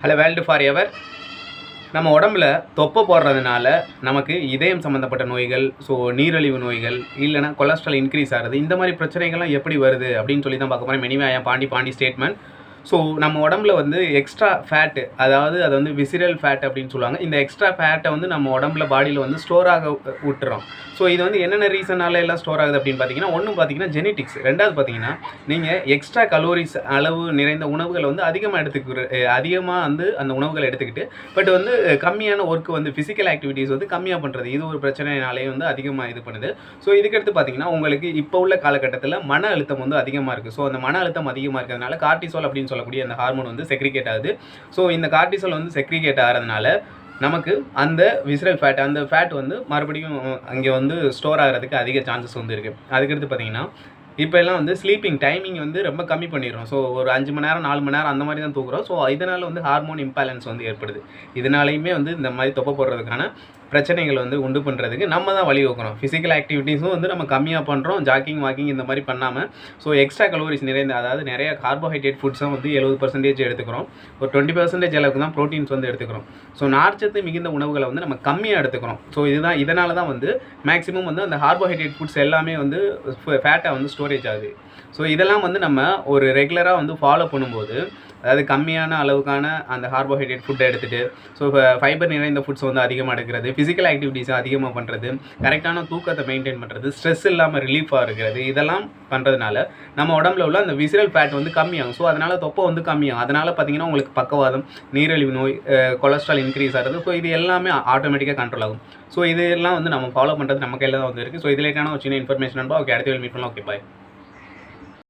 Hello world for ever நம்ம உடம்புல தொப்பை போடுறதுனால நமக்கு இதயம் சம்மந்தப்பட்ட நோய்கள் ஸோ நீரிழிவு நோய்கள் இல்லைனா கொலஸ்ட்ரால் இன்க்ரீஸ் ஆகிறது இந்த மாதிரி பிரச்சனைகள்லாம் எப்படி வருது அப்படின்னு சொல்லி தான் பார்க்க போகிறேன் மெனிவாயம் பாண்டி பாண்டி ஸ்டேட்மெண்ட் ஸோ நம்ம உடம்புல வந்து எக்ஸ்ட்ரா ஃபேட்டு அதாவது அது வந்து விசிரல் ஃபேட் அப்படின்னு சொல்லுவாங்க. இந்த எக்ஸ்ட்ரா ஃபேட்டை வந்து நம்ம உடம்புல பாடியில் வந்து ஸ்டோர் ஆக விட்டுறோம். ஸோ இது வந்து என்னென்ன ரீசனால எல்லாம் ஸ்டோர் ஆகுது அப்படின்னு பார்த்தீங்கன்னா ஒன்று பார்த்தீங்கன்னா ஜெனட்டிக்ஸ் ரெண்டாவது பார்த்தீங்கன்னா நீங்கள் எக்ஸ்ட்ரா கலோரிஸ் அளவு நிறைந்த உணவுகளை வந்து அதிகமாக எடுத்துக்கிற அதிகமாக வந்து அந்த உணவுகளை எடுத்துக்கிட்டு பட் வந்து கம்மியான ஒர்க் வந்து ஃபிசிக்கல் ஆக்டிவிட்டீஸ் வந்து கம்மியாக பண்ணுறது இது ஒரு பிரச்சனைனாலே வந்து அதிகமாக இது பண்ணுது. ஸோ இதுக்கடுத்து பார்த்தீங்கன்னா உங்களுக்கு இப்போ உள்ள காலகட்டத்தில் மன அழுத்தம் வந்து அதிகமாக இருக்குது ஸோ அந்த மன அழுத்தம் அதிகமாக இருக்கிறதுனால கார்டிசோல் அப்படின்னு சொல்லக்கூடிய அந்த ஹார்மோன் வந்து செக்ரிகேட் ஆகுது. ஸோ இந்த கார்டிசோல் வந்து செக்ரிகேட் ஆகிறதுனால நமக்கு அந்த விசரல் ஃபேட் அந்த ஃபேட் வந்து மறுபடியும் அங்கே வந்து ஸ்டோர் ஆகிறதுக்கு அதிக சான்சஸ் வந்து இருக்குது அதுக்கடுத்து பார்த்தீங்கன்னா இப்போ எல்லாம் வந்து ஸ்லீப்பிங் டைமிங் வந்து ரொம்ப கம்மி பண்ணிடுறோம். ஸோ ஒரு அஞ்சு மணி நேரம் நாலு மணி நேரம் அந்த மாதிரி தான் தூக்குறோம் ஸோ இதனால் வந்து ஹார்மோன் இம்பேலன்ஸ் வந்து ஏற்படுது. இதனாலையுமே வந்து இந்த மாதிரி தொப்பை போடுறதுக்கான பிரச்சனைகள் வந்து உண்டு பண்ணுறதுக்கு நம்ம தான் வழி வைக்கணும் ஃபிசிக்கல் ஆக்டிவிட்டீஸும் வந்து நம்ம கம்மியாக பண்ணுறோம் ஜாக்கிங் வாக்கிங் இந்த மாதிரி பண்ணாமல் ஸோ எக்ஸ்ட்ரா கலோரிஸ் நிறைந்த அதாவது நிறைய கார்போஹைட்ரேட் ஃபுட்ஸும் வந்து எழுபது பர்சன்டேஜ் எடுத்துக்கிறோம். ஒரு டுவெண்ட்டி பர்சன்டேஜ் அளவுக்கு தான் ப்ரோட்டீன்ஸ் வந்து எடுத்துக்கிறோம். ஸோ நார்ச்சத்து மிகுந்த உணவுகளை வந்து நம்ம கம்மியாக எடுத்துக்கிறோம். ஸோ இதுதான் இதனால தான் வந்து மேக்ஸிமம் வந்து அந்த கார்போஹைட்ரேட் ஃபுட்ஸ் எல்லாமே வந்து ஃபேட்டாக வந்து ஸ்டோரேஜ் ஆகுது. ஸோ இதெல்லாம் வந்து நம்ம ஒரு ரெகுலராக வந்து ஃபாலோ பண்ணும்போது அதாவது கம்மியான அளவுக்கான அந்த கார்போஹைட்ரேட் ஃபுட்டை எடுத்துகிட்டு ஸோ ஃபைபர் நிறைந்த ஃபுட்ஸ் வந்து அதிகமாக எடுக்கிறது ஃபிசிக்கல் ஆக்டிவிட்டீஸை அதிகமாக பண்ணுறது கரெக்டான தூக்கத்தை மெயின்டைன் பண்ணுறது ஸ்ட்ரெஸ் இல்லாமல் ரிலீஃபாக இருக்கிறது இதெல்லாம் பண்ணுறதுனால நம்ம உடம்புல உள்ள அந்த விசிரல் ஃபேட் வந்து கம்மியாகும். ஸோ அதனால் தொப்பை வந்து கம்மியாகும். அதனால் பார்த்தீங்கன்னா உங்களுக்கு பக்கவாதம் நீரிழிவு நோய் கொலஸ்ட்ரால் இன்க்ரீஸ் ஆகிறது ஸோ இது எல்லாமே ஆட்டோமேட்டிக்காக கண்ட்ரோல் ஆகும். ஸோ இதெல்லாம் வந்து நம்ம ஃபாலோ பண்ணுறது நம்ம கையில் தான் வந்து இருக்குது ஸோ இது ஒரு சின்ன இன்ஃபர்மேஷன் ஓகே அடுத்த மீட் பண்ணலாம். Okay bye